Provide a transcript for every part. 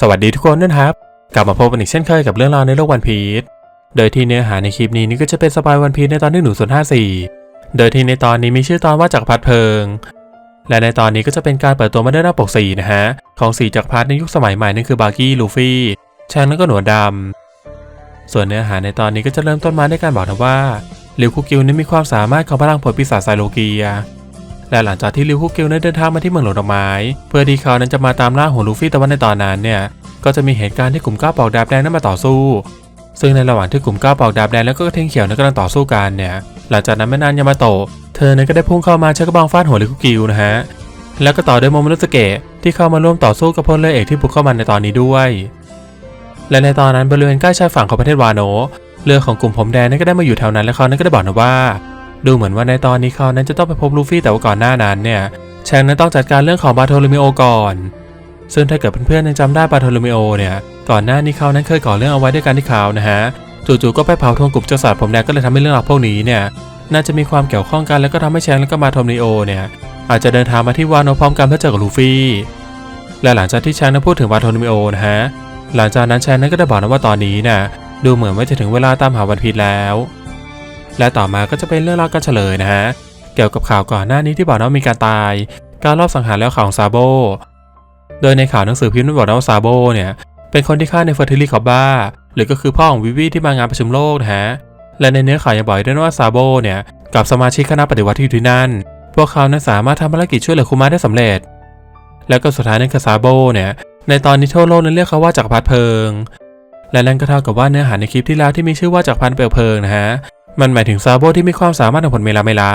สวัสดีทุกคนด้วยนะครับ กลับมาพบกันอีกเช่นเคยกับเรื่องราวในโลกวันพีชโดยที่เนื้อหาในคลิปนี้นี่ก็จะเป็นสปายวันพีชในตอนที่หนึ่งส่วนห้าสี่โดยที่ในตอนนี้มีชื่อตอนว่าจักรพรรดิเพลิง และในตอนนี้ก็จะเป็นการเปิดตัวมาด้วยหน้าปกสีนะฮะ ของสีจักรพรรดิในยุคสมัยใหม่นั่นคือบาร์กี้ลูฟี่แชงแล้วก็หนวดดำส่วนเนื้อหาในตอนนี้ก็จะเริ่มต้นมาด้วยการบอกนะว่าลิวคุกิวนั้นมีความสามารถของพลังผลปีศาจไซโลเกีย และหลังจากที่ลิวคุกิวนั้นเดินทางมาที่เมืองหลวงดอกไม้ เพื่อที่เขานั้นจะมาตามล่าหัวลูฟี่แต่ว่าในตอนนั้นเนี่ยก็จะมีเหตุการณ์ที่กลุ่มก้าวปอกดาบแดงนั้นมาต่อสู้ ซึ่งในระหว่างที่กลุ่มก้าวปอกดาบแดงแล้วก็กระทิงเขียวนั้นกำลังต่อสู้กันเนี่ยหลังจากนั้นไม่นานยามาโตะเธอนั้นก็ได้พุ่งเข้ามาใช้กระบองฟาดหัวลิคุกิวนะฮะแล้วก็ต่อด้วยโมโมโนสเกะที่เข้ามาร่วมต่อสู้กับพลเรือเอกที่บุกเข้ามาในตอนนี้ด้วย และในตอนนั้นบริเวณใกล้ชายฝั่งของประเทศวาโนเรือของกลุ่มผมแดงนั้นก็ได้มาอยู่แถวนั้นและเขานั้นก็ได้บอกนะว่า ดูเหมือนว่าในตอนนี้เขานั้นจะต้องไปพบลูฟี่แต่ว่าก่อนหน้านั้นเนี่ยแชงนั้นต้องจัดการเรื่องของบาโทโลเมโอก่อน ซึ่งถ้าเกิดเพื่อนๆยังจำได้บาโทโลเมโอเนี่ยก่อนหน้านี้เขานั้นเคยก่อเรื่องเอาไว้ด้วยกันที่เขานะฮะจู่ๆก็ไปเผาทงกลุ่มเจ้าสัตว์ผมแดงก็เลยทำให้เรื่องราวพวกนี้เนี่ยน่าจะมีความเกี่ยวข้องกันแล้วก็ทำให้แชงและก็บาโทโลเมโอเนี่ยอาจจะเดินทางมาที่วาโนพร้อมกันเพื่อเจอกับลูฟี่และหลังจากที่แชงนั้นพูดถึงบาโทโลเมโอนะฮะหลังจากนั้นแชงนั้นก็ได้บอกนะว่าตอนนี้น่ะดูเหมือนว่าจะถึงเวลาตามหาวันพีชแล้ว และต่อมาก็จะเป็นเรื่องราวการเฉลยนะฮะ เกี่ยวกับข่าวก่อนหน้านี้ที่บอกว่ามีการตาย การรอบสังหารแล้วของซาโบ โดยในข่าวหนังสือพิมพ์ได้บอกว่าซาโบเนี่ยเป็นคนที่ฆ่าในเฟอร์ทิลี่คอบบ้า หรือก็คือพ่อของวิวีที่มางานประชุมโลกนะฮะ และในเนื้อข่าวยังบอกด้วยนะว่าซาโบเนี่ยกับสมาชิกคณะปฏิวัติที่อยู่ที่นั่น พวกเขานั้นสามารถทำภารกิจช่วยเหลือคุมาได้สำเร็จ แล้วก็สุดท้ายนั่นคือซาโบเนี่ยในตอนนี้ทั่วโลกนั้นเรียกเขาว่าจักรพรรดิเพลิง และนั่นก็เท่ากับว่าเนื้อหาในคลิปที่แล้วที่มีชื่อว่าจักรพรรดิเปลวเพลิงนะฮะ มันหมายถึงซาโบที่มีความสามารถทางผลเมลาเมละ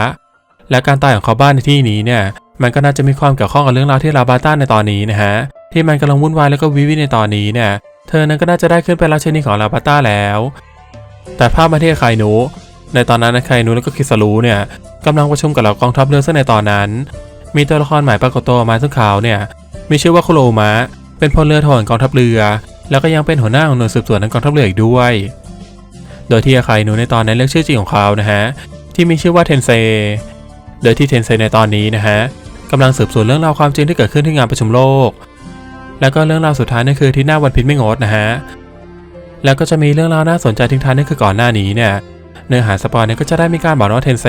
และการตายของเขาบ้านในที่นี้เนี่ยมันก็น่าจะมีความเกี่ยวข้องกับเรื่องราวที่ลาบาต้าในตอนนี้นะฮะที่มันกำลังวุ่นวายแล้วก็วิวิในตอนนี้เนี่ยเธอนั้นก็น่าจะได้ขึ้นเป็นราชินีของลาบาต้าแล้ว แต่ภาพมาที่ไคนูในตอนนั้นไคนูแล้วก็คิสรูเนี่ยกำลังประชุมกับเหล่ากองทัพเรือซึ่งในตอนนั้น มีตัวละครใหม่ปรากฏตัวมาซึ่งเขาเนี่ยมีชื่อว่าโคโรมะเป็นพลเรือโทของกองทัพเรือ แล้วก็ยังเป็นหัวหน้าของหน่วยสืบสวนของกองทัพเรืออีกด้วย โดยที่อาคาอินุในตอนนั้นเรียกชื่อจริงของเขานะฮะที่มีชื่อว่าเทนเซ โดยที่เทนเซในตอนนี้นะฮะกำลังสืบสวนเรื่องราวความจริงที่เกิดขึ้นที่งานประชุมโลก แล้วก็เรื่องราวสุดท้ายนั่นคือที่หน้าวันพิษไม่งดนะฮะแล้วก็จะมีเรื่องราวน่าสนใจทิ้งท้ายนั่นคือก่อนหน้านี้เนี่ยเนื้อหาสปอยเนี่ยก็จะได้มีการบอกว่าเทนเซ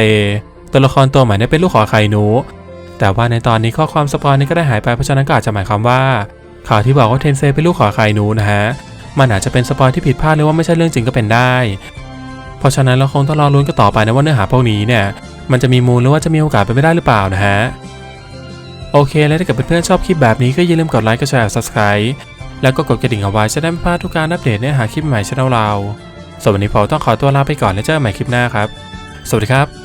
ตัวละครตัวใหม่เนี่ยเป็นลูกของอาคนุแต่ว่าในตอนนี้ข้อความสปอยนี้ก็ได้หายไปเพราะฉะนั้นก็อาจจะหมายความว่าข่าวที่บอกว่าเทนเซเป็นลูกของอาคนุนะฮะ มันอาจจะเป็นสปอยที่ผิดพลาดหรือว่าไม่ใช่เรื่องจริงก็เป็นได้ เพราะฉะนั้นเราคงต้องรอลุ้นกันต่อไปนะว่าเนื้อหาพวกนี้เนี่ยมันจะมีมูลหรือว่าจะมีโอกาสเป็นไปได้หรือเปล่านะฮะโอเค แล้วถ้าเกิดเพื่อนๆชอบคลิปแบบนี้ก็อย่าลืมกดไลค์กดแชร์ subscribe แล้วก็กดกระดิ่งเอาไว้จะได้ไม่พลาดทุกการอัปเดตเนื้อหาคลิปใหม่ช่องเราส่วนวันนี้ผมต้องขอตัวลาไปก่อนแล้วเจอกันใหม่คลิปหน้าครับ สวัสดีครับ